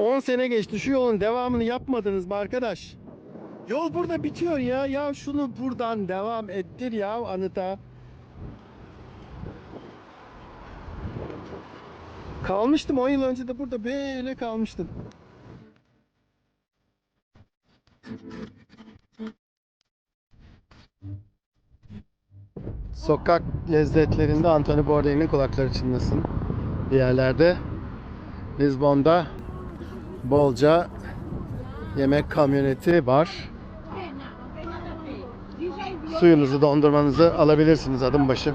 10 sene geçti. Şu yolun devamını yapmadınız mı arkadaş? Yol burada bitiyor ya. Ya şunu buradan devam ettir ya anıta. Kalmıştım 10 yıl önce de burada böyle kalmıştım. Sokak lezzetlerinde Anthony Bourdain'in kulakları çınlasın. Bir yerlerde Lizbon'da bolca yemek kamyoneti var. Suyunuzu, dondurmanızı alabilirsiniz adım başı.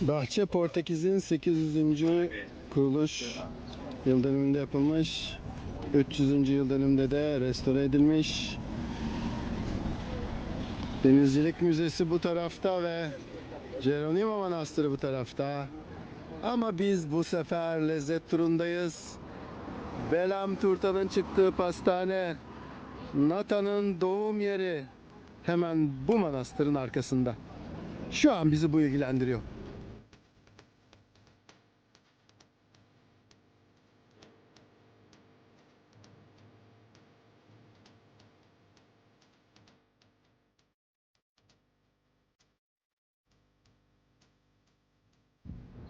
Bahçe Portekiz'in 800. kuruluş yıl dönümünde yapılmış. 300. yıl dönümünde de restore edilmiş. Denizcilik Müzesi bu tarafta ve Geronimo Manastırı bu tarafta. Ama biz bu sefer lezzet turundayız. Belam Turta'nın çıktığı pastane, Nata'nın doğum yeri hemen bu manastırın arkasında. Şu an bizi bu ilgilendiriyor.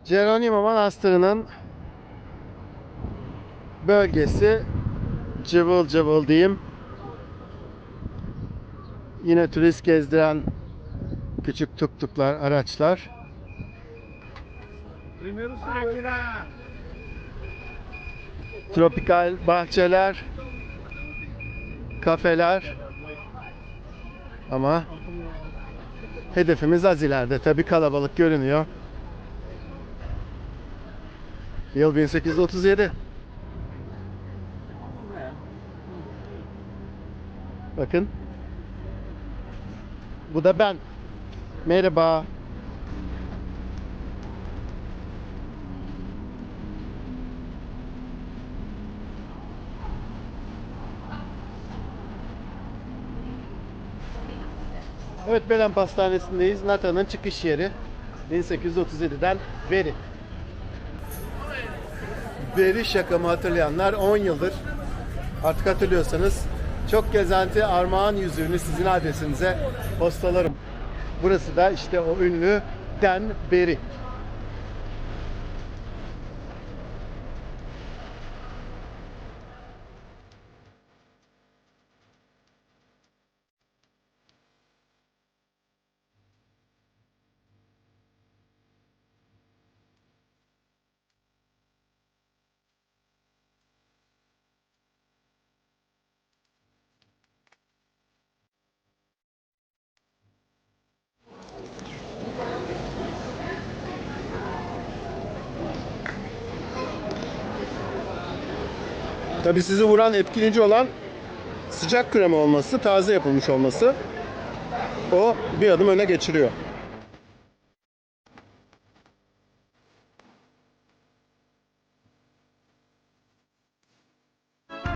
Geronimo Manastırı'nın bölgesi cıvıl cıvıl diyeyim. Yine turist gezdiren küçük tuktuklar, araçlar. Tropikal bahçeler, kafeler. Ama hedefimiz az ileride. Tabi kalabalık görünüyor. Yıl 1837. Bakın. Bu da ben. Merhaba. Evet Belen Pastanesi'ndeyiz. Nata'nın çıkış yeri. 1837'den beri. Beri şakamı hatırlayanlar 10 yıldır artık hatırlıyorsanız çok gezenti armağan yüzüğünü sizin adresinize postalarım. Burası da işte o ünlü Den Beri. Tabii sizi vuran etkileyici olan sıcak krema olması, taze yapılmış olması. O bir adım öne geçiriyor.